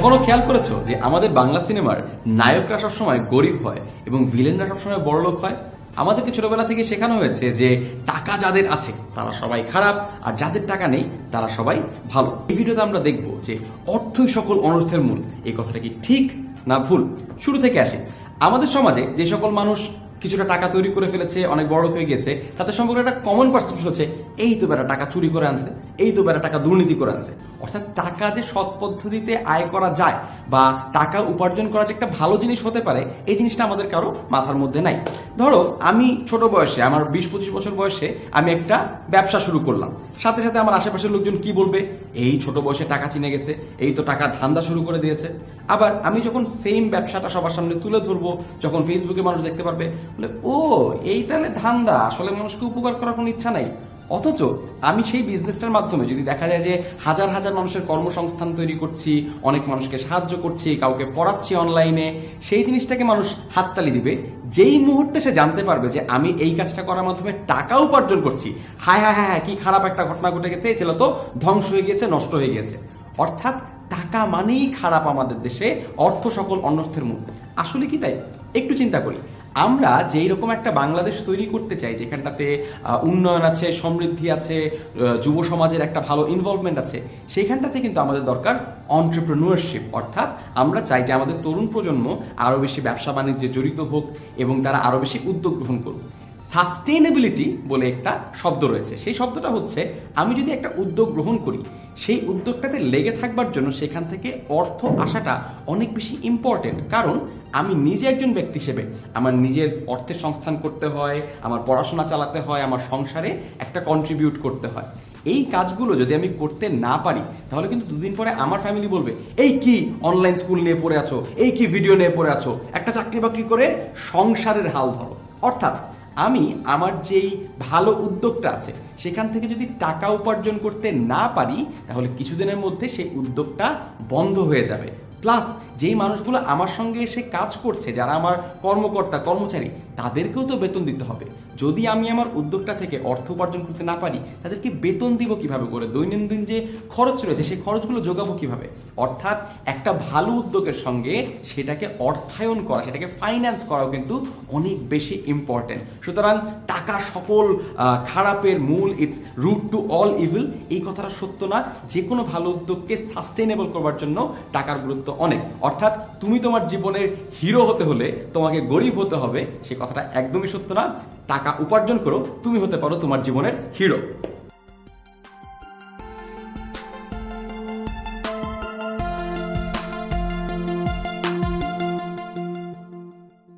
কখনো খেয়াল করেছ যে আমাদের বাংলা সিনেমার নায়করা সবসময় গরিব হয় এবং ভিলেনরা সবসময় বড়লোক হয়? আমাদেরকে ছোটবেলা থেকে শেখানো হয়েছে যে টাকা যাদের আছে, তারা সবাই খারাপ, আর যাদের টাকা নেই, তারা সবাই ভালো। এই ভিডিওতে আমরা দেখব যে অর্থই সকল অনর্থের মূল। এই কথাটা কি ঠিক না ভুল? শুরু থেকে আসে। আমাদের সমাজে যে সকল মানুষ কিছুটা টাকা তৈরি করে ফেলেছে, অনেক বড় হয়ে গেছে তাদের সম্পর্কে একটা কমন পার্সেপশন হচ্ছে, এই তো বেড়া টাকা চুরি করে আনছে, এই তো বেড়া টাকা দুর্নীতি করে আনছে। অর্থাৎ টাকা যে সৎ পদ্ধতিতে আয় করা যায় বা টাকা উপার্জন করা যে একটা ভালো জিনিস হতে পারে, এই জিনিসটা আমাদের কারও মাথার মধ্যে নাই। ধরো, আমি ছোট বয়সে, আমার বিশ পঁচিশ বছর বয়সে আমি একটা ব্যবসা শুরু করলাম। সাথে সাথে আমার আশেপাশের লোকজন কি বলবে? এই ছোট বয়সে টাকা চিনে গেছে, এই তো টাকা ধান্দা শুরু করে দিয়েছে। আবার আমি যখন সেম ব্যবসাটা সবার সামনে তুলে ধরবো, যখন ফেসবুকে মানুষ দেখতে পারবে, বলে, ও, এই তাহলে ধান্দা, আসলে মানুষকে উপকার করার কোনো ইচ্ছা নাই। অথচ আমি সেই বিজনেসটার মাধ্যমে যদি দেখা যায় যে হাজার হাজার মানুষের কর্মসংস্থান তৈরি করছি, অনেক মানুষকে সাহায্য করছি, কাউকে পড়াচ্ছি অনলাইনে সেই জিনিসটাকে মানুষ হাততালি দিবে যেই মুহূর্তে সে জানতে পারবে যে আমি এই কাজটা করার মাধ্যমে টাকা উপার্জন করছি, হায় হ্যাঁ হ্যাঁ কি খারাপ একটা ঘটনা ঘটে গেছে, এই ছেলে তো ধ্বংস হয়ে গিয়েছে, নষ্ট হয়ে গেছে অর্থাৎ টাকা মানেই খারাপ আমাদের দেশে, অর্থ সকল অনর্থের মুখ আসলে কি তাই? একটু চিন্তা করি। আমরা যেই রকম একটা বাংলাদেশ তৈরি করতে চাই, যেখানটাতে উন্নয়ন আছে, সমৃদ্ধি আছে যুব সমাজের একটা ভালো ইনভলভমেন্ট আছে সেইখানটাতে কিন্তু আমাদের দরকার অন্টারপ্রেনুয়ারশিপ অর্থাৎ আমরা চাই যে আমাদের তরুণ প্রজন্ম আরও বেশি ব্যবসা বাণিজ্যে জড়িত হোক এবং তারা আরও বেশি উদ্যোগ গ্রহণ করুক। সাস্টেনেবিলিটি বলে একটা শব্দ রয়েছে। সেই শব্দটা হচ্ছে, আমি যদি একটা উদ্যোগ গ্রহণ করি, সেই উদ্যোগটাতে লেগে থাকবার জন্য সেখান থেকে অর্থ আসাটা অনেক বেশি ইম্পর্টেন্ট কারণ, আমি নিজে একজন ব্যক্তি হিসেবে, আমার নিজের অর্থের সংস্থান করতে হয়, আমার পড়াশোনা চালাতে হয়, আমার সংসারে একটা কন্ট্রিবিউট করতে হয়। এই কাজগুলো যদি আমি করতে না পারি, তাহলে কিন্তু দুদিন পরে আমার ফ্যামিলি বলবে, এই কি অনলাইন স্কুল নিয়ে পড়ে আছো? এই কি ভিডিও নিয়ে পড়ে আছো? একটা চাকরি বাকরি করে সংসারের হাল ধরো। অর্থাৎ আমি আমার যেই ভালো উদ্যোগটা আছে, সেখান থেকে যদি টাকা উপার্জন করতে না পারি, তাহলে কিছুদিনের মধ্যে সেই উদ্যোগটা বন্ধ হয়ে যাবে। প্লাস যেই মানুষগুলো আমার সঙ্গে এসে কাজ করছে, যারা আমার কর্মকর্তা, কর্মচারী, তাদেরকেও তো বেতন দিতে হবে। যদি আমি আমার উদ্যোগটা থেকে অর্থ উপার্জন করতে না পারি, তাদেরকে বেতন দিব কীভাবে করে? দৈনন্দিন যে খরচ রয়েছে, সেই খরচগুলো যোগাবো কীভাবে? অর্থাৎ একটা ভালো উদ্যোগের সঙ্গে সেটাকে অর্থায়ন করা, সেটাকে ফাইন্যান্স করাও কিন্তু অনেক বেশি ইম্পর্টেন্ট সুতরাং টাকা সকল খারাপের মূল it's root to all evil এই কথাটা সত্য না। যে কোনো ভালো উদ্যোগকে সাস্টেনেবল করবার জন্য টাকার গুরুত্ব অনেক। অর্থাৎ তুমি তোমার জীবনের হিরো হতে হলে তোমাকে গরিব হতে হবে, সে কথাটা একদমই সত্য না। টাকা উপার্জন করো, তুমি হতে পারো তোমার জীবনের হিরো।